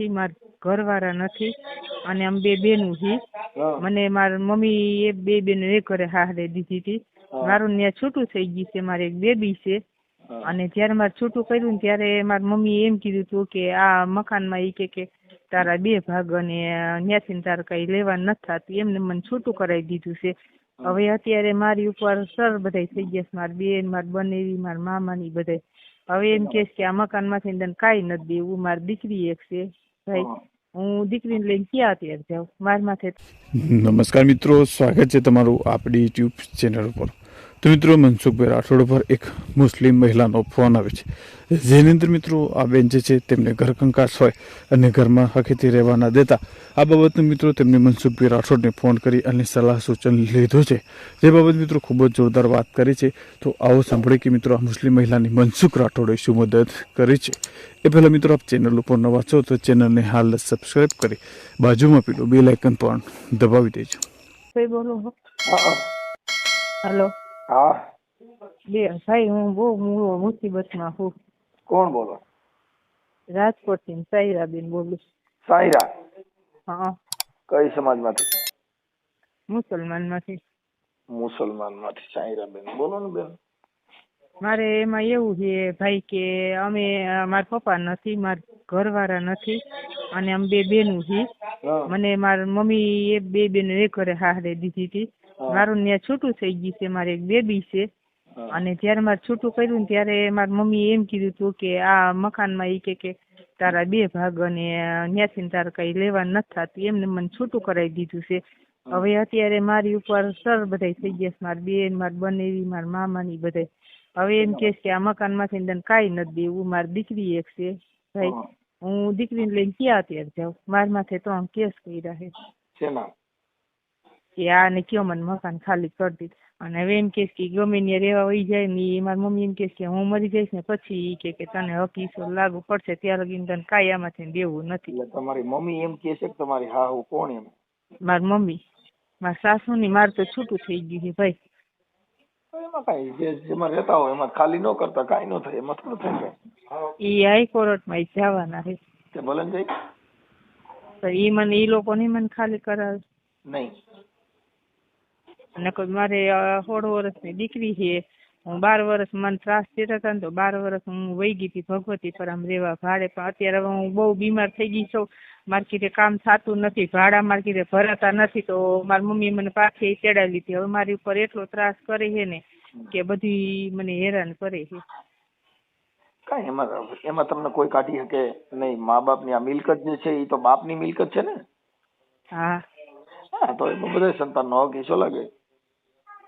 નથી મારા ઘરવાળા નથી અને આમ બે બેનું છે મને મારા મમ્મી એ બે બેન એક ઘરે હારે દીધી હતી. મારું ત્યાં છૂટું થઈ ગયું છે મારે એક બેબી છે. અને જ્યારે મારે છૂટું કર્યું ને ત્યારે મારી મમ્મી એમ કીધું હતું કે આ મકાનમાં ઈ કે કે તારા બે ભાગ અને ત્યાંથી તારે કઈ લેવા નથી થતું. એમને મને છૂટું કરાવી દીધું છે. હવે અત્યારે મારી ઉપર સર બધાય થઈ ગયા છે મારી બેન મારી બનેવી મારા મામાની બધાય. હવે એમ કહે કે આ મકાનમાંથી તને કાંઈ નથી દેવું મારી દીકરી એક છે. ભાઈ હું. દીકરીને લઈને ક્યાં અત્યારે જાઉં? મારા માથે નમસ્કાર મિત્રો સ્વાગત છે તમારું આપણી યુટ્યુબ ચેનલ ઉપર. તો મિત્રો મનસુખભાઈ રાઠોડ પર એક મુસ્લિમ મહિલાનો ફોન આવે છે. જેની અંદર મિત્રો આ બેન જે છે તેમને ઘર કંકાસ હોય અને ઘરમાં હકીથી રહેવા ના દેતા. આ બાબતનું મિત્રો તેમને મનસુખભાઈ રાઠોડને ફોન કરી અને સલાહ સૂચન લીધું છે. જે બાબત મિત્રો ખૂબ જ જોરદાર વાત કરી છે. તો આવો સાંભળે કે મિત્રો આ મુસ્લિમ મહિલાની મનસુખ રાઠોડે શું મદદ કરી છે. એ પહેલાં મિત્રો આપ ચેનલ ઉપર નવા છો તો ચેનલને હાલ સબસ્ક્રાઈબ કરી બાજુમાં પેલું બેલ આઇકન પણ દબાવી દેજો. હેલો બોલો. હા. હલો. હા. બે ભાઈ હું બહુ મુસીબતમાં છું કોણ બોલો? રાજકોટ રાજકોટથી સાયરાબેન બોલું સાયરા? હા. કઈ સમાજમાંથી? મુસલમાનમાંથી સાયરા બેન બોલો ને બેન. મારે એમાં એવું છે ભાઈ કે અમે મારા પપ્પા નથી મારા ઘરવાળા નથી અને અમે બે બેનું છે મને મારા મમ્મી એ બે બેન એ ઘરે હારે દીધી હતી. મારું ત્યાં છૂટું થઈ ગયું છે મારે એક બેબી છે. અને જ્યારે મારે છૂટું કર્યું ત્યારે મારા મમ્મીએ એમ કીધું હતું કે આ મકાનમાં એ કે કે તારા બે ભાગ અને ત્યાંથી તારે કઈ લેવા નથી થતું. એમને મને છૂટું કરાવી દીધું છે. હવે અત્યારે મારી ઉપર સર બધા થઈ ગયા છે. મારી બેન મારી બનેવી મારા મામાની બધાય. હવે એમ કે કે આ મકાનમાંથી તને કાંઈ નથી દેવું. મારી દીકરી એક છે. ભાઈ હા. દીકરીને લઈને ક્યાં અત્યારે જાઉં? મારા માથે ત્રણ કેસ કર્યા છે. કે આને કયો મને મકાન ખાલી કરી દીધું અને હવે એમ કે ગમે ત્યાં રહેવા વહી જાય ને એ મારી મમ્મી એમ કે હું મરી જઈશ ને પછી એ કે તને હકીસો લાગુ પડશે ત્યાં લગીને તને કાંઈ આમાંથી દેવું નથી. તમારી મમ્મી એમ કહે છે કે તમારી હાહુ કોણ એમ? મારી મમ્મી. મારા સાસુની મારે તો છૂટું થઈ ગયું છે ભાઈ. એમાં કાંઈ જે જેમાં રહેતા હોય એમાં ખાલી ન કરતા કાંઈ ન થાય એમાં થોડું થાય કાંઈ. ઈ હાઈકોર્ટમાં ઈ જવાના છે. તે ભલે ને તો ઈ મને ઈ લોકો નહીં મને ખાલી કરાવે. નહીં. અને કોઈ મારે સોળ વર્ષની દીકરી છે હું બાર વર્ષ મને ત્રાસ દેતા હતા ને તો બાર વર્ષ હું વહી ગઈ હતી ભગવતી પર આમ રહેવા ભાડે. પણ અત્યારે હું બહુ બીમાર થઈ ગઈ છું. મારી કીધે કામ થતું નથી ભાડા મારી કીધે ભરાતા નથી તો મારી મમ્મી મને પાછી ચડાવી લીધી. હવે મારી ઉપર એટલો ત્રાસ કરે છે ને કે બધી મને હેરાન કરે છે. કાંઈ એમાં એમાં તમને કોઈ કાઢી શકે નહીં. મા બાપની આ મિલકત જે છે એ તો બાપની મિલકત છે ને? હા. હા તો એમાં બધા સંતાનનો હક ઈસો લાગે.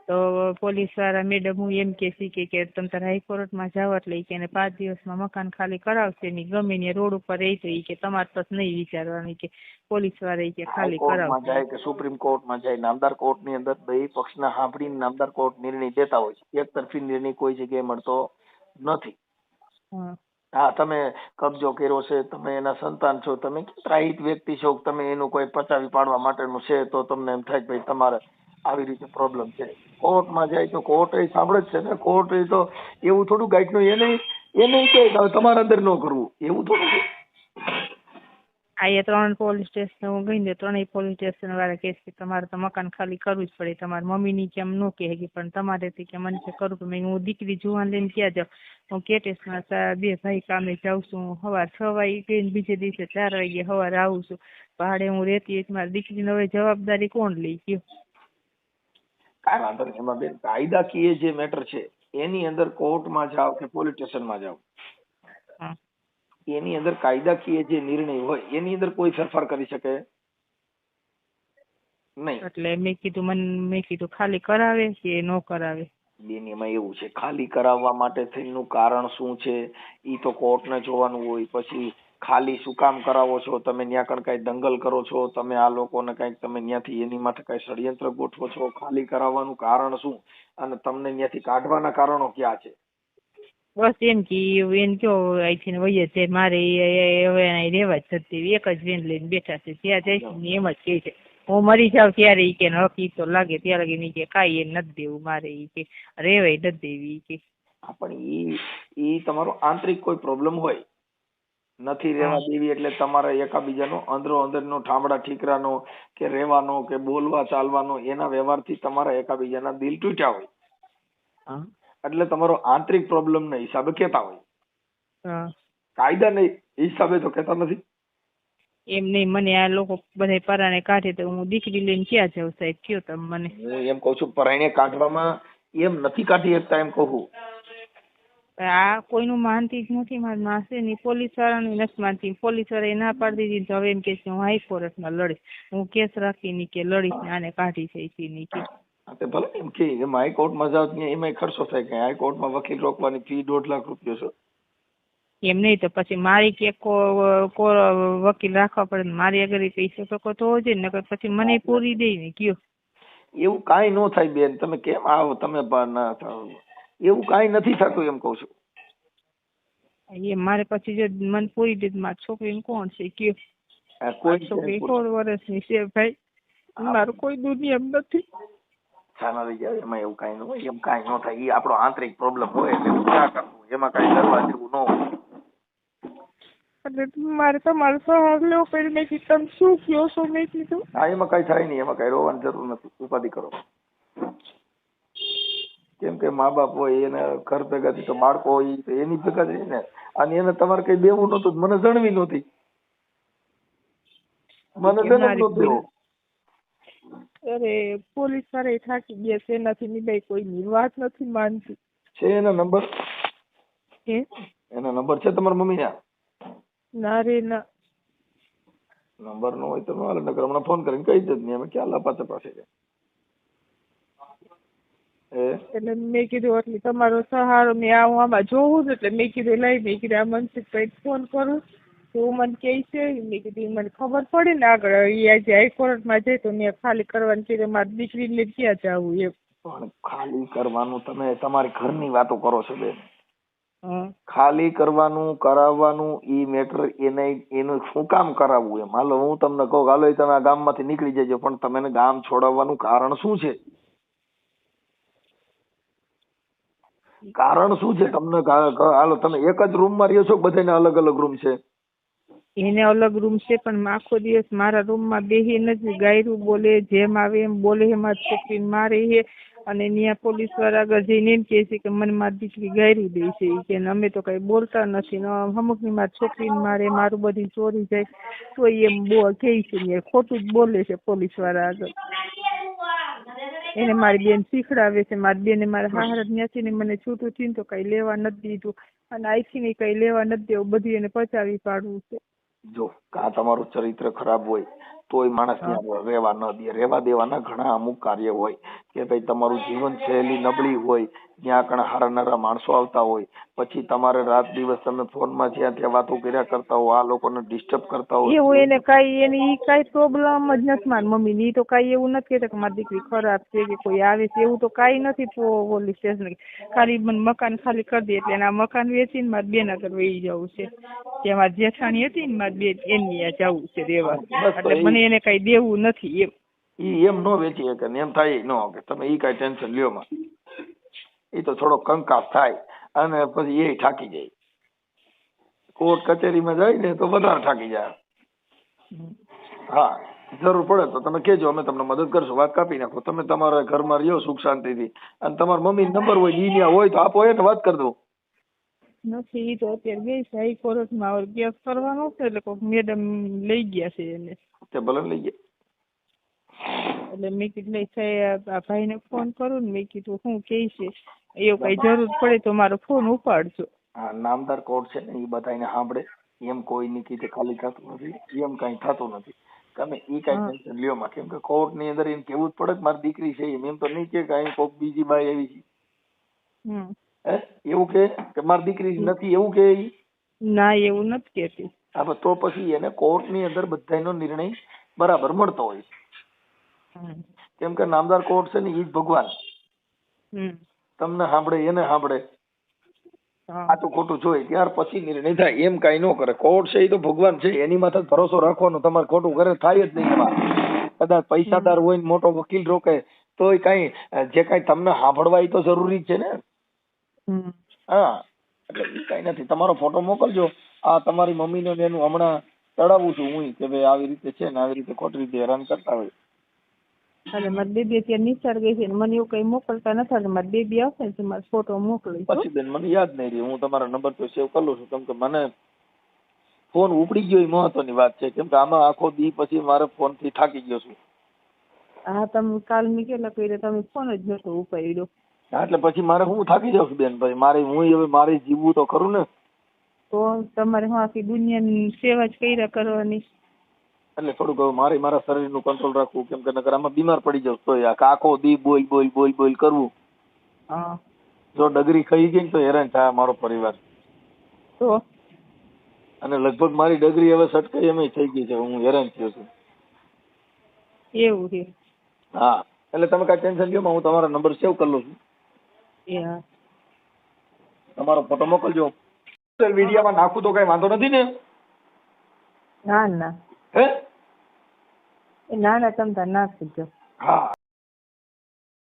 તો પોલીસવાળા મેડમ હું એમ કે છે કે કે તમે તારે હાઈકોર્ટમાં જાઓ એટલે કે એને પાંચ દિવસમાં મકાન ખાલી કરાવશે ને ગમે ને રોડ ઉપર રહી તો કે તમારે બસ નહીં વિચારવાનું કે પોલીસવાળા કે ખાલી કરાવશે. જાય કે સુપ્રીમ કોર્ટમાં જાય નામદાર કોર્ટની અંદર બે પક્ષના સાંભળીને નામદાર કોર્ટ નિર્ણય દેતા હોય છે. એક તરફી નિર્ણય કોઈ જગ્યાએ મળતો નથી. હા. તમે કબજો કર્યો છે તમે એના સંતાન છો તમે ત્રાહિત વ્યક્તિ છો તમે એનું કોઈ પચાવી પાડવા માટેનું છે તો તમને એમ થાય કે ભાઈ તમારે આવી રીતે પ્રોબ્લેમ છે. કોર્ટમાં જાય તો કોર્ટ એ સાંભળે જ છે ને કોર્ટ એ તો એવું થોડું ગાઈડનું એને એને કહે કે તમારા અંદર ન કરવું, એવું થોડું આ ત્રણ પોલીસ સ્ટેશન હું ગઈ ને ત્રણેય પોલીસ સ્ટેશન વાળા કહે કે તમારે તો મકાન ખાલી કરવું જ પડે, તમારી મમ્મીની કેમ ન કહે કે પણ તમારે તે કે મને કે કરવું મેં હું દીકરી જુવાન લઈને ક્યાં જાઉં, હું કેટેસમાં બે ભાઈ કામે જાઉં છું સવાર છ વાગે બીજે દિવસે ચાર વાગે સવારે આવું છું પહાડે હું રહેતી હોય તો મારી દીકરીને હવે જવાબદારી કોણ લઈ ગયો? કાંઈ વાંધો નહીં. એમાં બેન કાયદાકીય જે મેટર છે એની અંદર કોર્ટમાં જાઓ કે પોલીસ સ્ટેશનમાં જાઓ. એની અંદર કાયદાકીય જે નિર્ણય હોય એની અંદર કોઈ ફેરફાર કરી શકે? નહીં. એટલે મેં કીધું મને મેં કીધું ખાલી કરાવે કે ન કરાવે? બેન એમાં એવું છે ખાલી કરાવવા માટે થઈનું કારણ શું છે? એ તો કોર્ટને જોવાનું હોય પછી ખાલી શું કામ કરાવો છો? તમે ન્યા કણ કઈ દંગલ કરો છો? તમે આ લોકોને કંઈક તમે ન્યાથી એની માટે કઈ ષડયંત્ર ગોઠવો છો? ખાલી કરાવવાનું કારણ શું? અને તમને ન્યાથી કાઢવાના કારણો ક્યાં છે? બસ એમ કે એમ કયો અહીંથી વહીએ છે. મારે હવે રહેવા જ થતી એક જ વેન લઈને બેઠા છે. ત્યાં જઈશ ને એમ જ કહે છે. હું મરી જાઉં ત્યારે ઈ કે હક તો લાગે ત્યારે લગી નહીં કે કાંઈ એ નથી દેવું મારે. ઈ કે રેવાય નથી દેવી. કે પણ ઈ ઈ તમારો આંતરિક કોઈ પ્રોબ્લેમ હોય? નથી રહેવા દેવી એટલે તમારે એકાબીજાનો અંદરો અંદરનો ઠામડા ઠીકરાનો કે રહેવાનો કે બોલવા ચાલવાનો એના વ્યવહારથી તમારા એકાબીજાના દિલ તૂટ્યા હોય. એટલે તમારો આંતરિક પ્રોબ્લેમ ના હિસાબે કહેતા હોય. કાયદા નહીં હિસાબે તો કહેતા નથી. એમ નહીં મને આ લોકો બધા પરાણે કાઢે તો હું દીકરી લઈને ક્યાં જાઉં સાહેબ? કયો તમે મને? હું એમ કઉ છું પરાણે કાઢવામાં એમ નથી કાઢી શકતા એમ કહું. આ કોઈનું માનતી જ નથી. મારી માસીની પોલીસ વાળાનું નથી માનતી. પોલીસ વાળાએ ના પાડી દીધી તો હવે એમ કે હું હાઈકોર્ટમાં લડીશ. હું કેસ રાખીને કે લડીશ ને આને કાઢી છે ની કે. તે ભલે એમ કે એમાં હાઈકોર્ટમાં ત્યાં એમાંય ખર્ચો થાય કે હાઈકોર્ટમાં વકીલ રોકવાની ફી દોઢ લાખ રૂપિયો છે. એમ નહીં તો પછી મારી કે વકીલ રાખવા પડે મારી અગર એ પૈસા તો તો જ ને પછી મને પૂરી દે ને કયો એવું કાંઈ ન થાય બેન. તમે કેમ આવો? તમે પણ ના થાવ. એવું કાંઈ નથી થતું એમ કઉ છું. એ મારે પછી જે મન પૂરી દે તો મારી છોકરીને કોણ છે કે કોઈ છોકરી સોળ વર્ષની છે ભાઈ. મારું કોઈ દુનિયા નથી. છાના લઈ જાય એમાં એવું કાંઈ ન હોય એમ કાંઈ ન થાય. એ આપણો આંતરિક પ્રોબ્લેમ હોય એટલે ના કરવું? એમાં કાંઈ કરવા જેવું ન હોય. એટલે મારે તમારો સહાર લેવો પડ્યો. મેં કીધું તમે શું કયો છો? મેં કીધું. હા એમાં કાંઈ થાય નહીં એમાં કાંઈ રોવાની જરૂર નથી. ઉપાધિ કરો. કેમ કે મા બાપ હોય એને ઘર ભેગાથી તો બાળકો હોય તો એની ભેગા જ ને અને એને તમારે કઈ દેવું નતું મને જણવી નહોતી. મને મારી નહોતો. અરે પોલીસવાળા થાકી ગયા છે એનાથી નિભાઈ કોઈ વાત નથી માનતી. છે એના નંબર? એના નંબર છે તમારા મમ્મી ના? ના રે ના. નંબર નો હોય તો ન હાલે નકર હમણાં ફોન કરીને કહી દેજ ને અમે ક્યાં લાપા પાસે એ એટલે મેં કીધું એટલે તમારો સહારો મેં આવું આમાં છે. એટલે મેં કીધું લઈ. મેં કીધું આ મનસુખભાઈ ફોન કરું. તો મને કહે છે મેં કીધું મને ખબર પડે ને આગળ એ આજે હાઈકોર્ટમાં જાય તો મેં ખાલી કરવાની કીધું મારી દીકરીને ક્યાં જવું એ પણ ખાલી કરવાનું તમે તમારી ઘરની વાતો કરો છો બેન. ખાલી કરવાનું કરાવવાનું ઈ મેટર એને એનું શું કામ કરાવવું એમ? હાલો હું તમને કહું હાલો તમે આ ગામમાંથી નીકળી જજો પણ તમે ગામ છોડાવવાનું કારણ શું છે? કારણ શું છે તમને? કા- કા- હાલો, તમે એક જ રૂમમાં રહ્યો છો બધાને અલગ અલગ રૂમ છે? એને અલગ રૂમ છે, પણ આખો દિવસ મારા રૂમમાં બેહી નથી, ગાયરું બોલે, જેમ આવે એમ બોલે, એમાં છોકરી છોકરીને મારે છે અને ત્યાં પોલીસવાળા આગળ જઈને એમ કહે છે કે મને મારી દીકરી ગાયરું દે છે. કે અમે તો કઈ બોલતા નથી, ને અમુકની મારી છોકરીને મારે, મારું બધી ચોરી જાય. તો એમ બો કહે છે ખોટું જ બોલે છે પોલીસવાળા આગળ. એને મારી બેન શીખડાવે છે. મારી બેને મારા હાહરા ન્યાસી ને મને છૂટું થયું તો કઈ લેવા નથી દીધું. અને આઈથી ને કઈ લેવા નથી દેવું. બધું એને પચાવી પાડવું છે. જો આ તમારું ચરિત્ર ખરાબ હોય તોય માણસ ત્યાં રહેવા ન દે. રહેવા દેવાના ઘણા અમુક કાર્ય હોય કે ભાઈ તમારું જીવન સહેલી નબળી હોય ત્યાં કણ હારનારા માણસો આવતા હોય પછી તમારે રાત દિવસ તમે ફોનમાં જ્યાં ત્યાં વાતો કર્યા કરતા હો આ લોકોને ડિસ્ટર્બ કરતા હો. એવું એને કઈ એની કઈ પ્રોબ્લેમ જ નથી મારી મમ્મી. ની તો કઈ એવું નથી કહેતા કે મારી દીકરી ખરાબ છે કે કોઈ આવે છે. એવું તો કઈ નથી પોલીસ સ્ટેશન ખાલી મને મકાન ખાલી કરી દે એટલે એના મકાન વેચીને મારે બે નગર વહી જવું છે. જે મારી જેઠાણી હતી ને મારી બે એની જવું છે રેવા બસ એટલે ઈ- એને કઈ દેવું નથી એમ. એમ નો વેચી શકે એમ થાય ન કે તમે ઈ કઈ ટેન્શન લ્યો માં એ તો થોડો કંકાસ થાય અને પછી એ થાકી જાય. કોર્ટ કચેરીમાં જાય ને તો વધારે થાકી જાય. હા, જરૂર પડે તો તમે કહેજો, અમે તમને મદદ કરશું. વાત કાપી નાખો. તમે તમારા ઘરમાં રહ્યો સુખ શાંતિથી. અને તમારા મમ્મી નંબર હોય, ઈ ન્યા હોય તો આપો એને વાત કરી દો. નથી ઈ તો અત્યારે ગઈ છે હાઈકોર્ટમાં હવે કેસ કરવાનો છે એટલે કોઈક મેડમ લઈ ગયા છે એને. તે ભલે લઈ ગયા. એટલે મેં કીધું લઈ આ ભાઈને ફોન કરું ને મેં કીધું શું કે છે એવું કઈ જરૂર પડે તો મારો ફોન ઉપાડજો. હા નામદાર કોર્ટ છે ને એ બધાને સાંભળે. એમ કોઈની કીધે ખાલી થતું નથી એમ કઈ થતું નથી. તમે ઈ કઈ હા. ટેન્શન લ્યો માં કેમ કે કોર્ટની અંદર એમ કેવું જ પડે કે મારી દીકરી છે એમ. એમ તો નહીં કે કઈ કોક બીજી બાઈ આવી છે. હમ. હે? એવું કે? કે મારી દીકરી નથી એવું કે ઈ? ના એવું નથી કેતી હા તો પછી એને કોર્ટની અંદર બધાનો નિર્ણય બરાબર મળતો હોય કેમ કે નામદાર કોર્ટ છે ને ઈ જ ભગવાન. તમને સાંભળે એને સાંભળે. આ તો ખોટું જોઈ ત્યાર પછી નિર્ણય થાય. એમ કઈ ન કરે. કોર્ટ છે એ તો ભગવાન છે એની માથે જ ભરોસો રાખવાનો તમારે ખોટું કરે થાય જ નહીં એમાં. કદાચ પૈસાદાર હોય ને મોટો વકીલ રોકે તોય કઈ જે કઈ તમને સાંભળવા એ તો જરૂરી જ છે ને. હા એટલે ઈ કઈ નથી. તમારો ફોટો મોકલજો. આ તમારી મમ્મી ને એનું હમણાં ચડાવું છું હું કે ભાઈ આવી રીતે છે ને આવી રીતે ખોટી રીતે હેરાન કરતા હોય. અને મારી બેબી અત્યારે નિસાર ગઈ છે મને એવું કઈ મોકલતા નથી એટલે મારી બેબી આવશે ને મારો ફોટો મોકલી પછી બેન મને યાદ નહીં રહ્યું. હું તમારો નંબર તો સેવ કરું છું. કેમ કે મને ફોન ઉપડી ગયો એ મહત્વની વાત છે. કેમ કે આમાં આખો દી પછી મારે ફોનથી થાકી ગયો છું. હા તમે કાલ મેં કેટલા કર્યા તમે ફોન જ નતો ઉપાડ્યો. હા, એટલે પછી મારે હું થાકી જાઉં છું બેન? પછી મારે હું હવે મારે જીવવું તો ખરું ને? તો તમારે હું આખી દુનિયાની સેવા જ કર્યા કરવાની? એટલે થોડુંક હવે મારે મારા શરીરનું કંટ્રોલ રાખવું કેમ કે નકર આમાં બીમાર પડી જાઉં તો આ આખો દી બોલ બોલ બોલ બોલ કરવું. હા. જો ડગરી ખાઈ ગઈ તો હેરાન થાય મારો પરિવાર. તો? અને લગભગ મારી ડગરી હવે સટકાઈ એમ થઈ ગઈ છે હું હેરાન થયો છું. એવું છે. હા એટલે તમે કાંઈ ટેન્શન લ્યો હું તમારો નંબર સેવ કરી લઉં છું. તમારો ફોટો મોકલજો. સોશિયલ મીડિયામાં નાખું તો કઈ વાંધો નથી ને? ના ના. હે? ના ના તમ તાર નાખી દો. હા.